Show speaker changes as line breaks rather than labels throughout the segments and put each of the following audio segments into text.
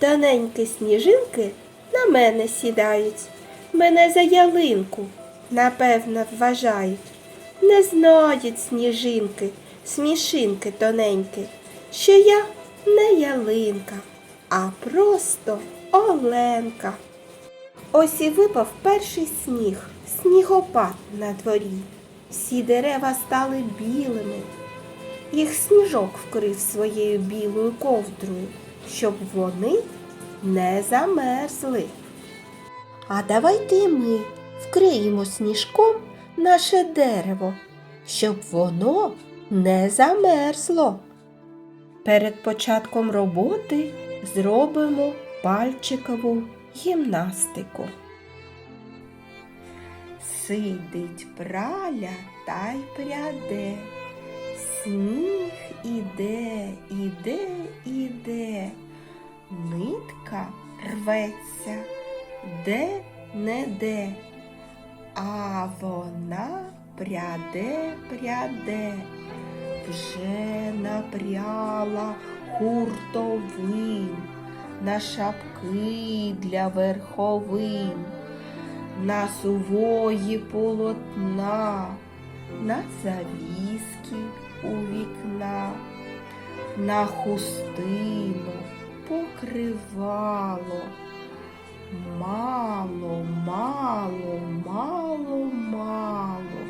Тоненькі сніжинки на мене сідають, мене за ялинку, напевно, вважають. Не знають сніжинки, смішинки тоненькі, що я не ялинка, а просто Оленка. Ось і випав перший сніг, снігопад на дворі. Всі дерева стали білими. Їх сніжок вкрив своєю білою ковдрою, щоб вони не замерзли. А давайте ми вкриємо сніжком наше дерево, щоб воно не замерзло. Перед початком роботи зробимо пальчикову гімнастику. Сидить праля та й пряде, сніг іде, іде, нитка рветься, де? Не де, а вона пряде, пряде, вже напряла хуртовин на шапки для верховин на сувої полотна, на завіски у вікна, на хустину покривало. Мало, мало, мало, мало.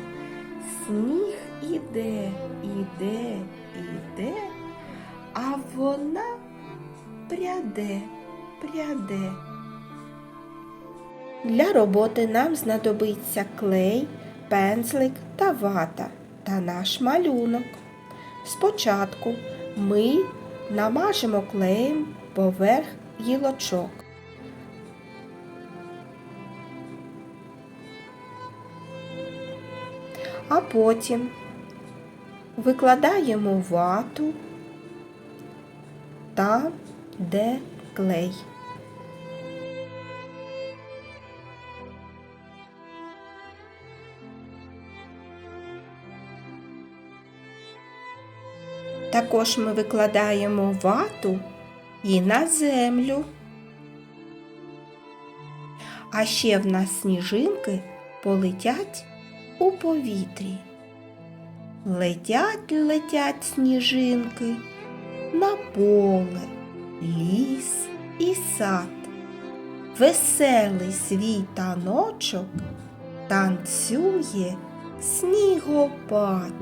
Сніг іде, іде, іде, а вона пряде, пряде. Для роботи нам знадобиться клей, пензлик та вата та наш малюнок. Спочатку ми намажемо клеєм поверх гілочок. А потім викладаємо вату там, де клей. Також ми викладаємо вату і на землю. А ще в нас сніжинки полетять у повітрі. Летять, летять сніжинки на поле, ліс і сад. Веселий свій таночок танцює снігопад.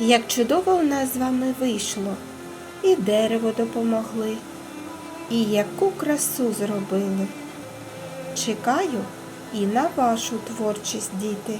Як чудово у нас з вами вийшло, і дерево допомогли, і яку красу зробили. Чекаю і на вашу творчість, діти.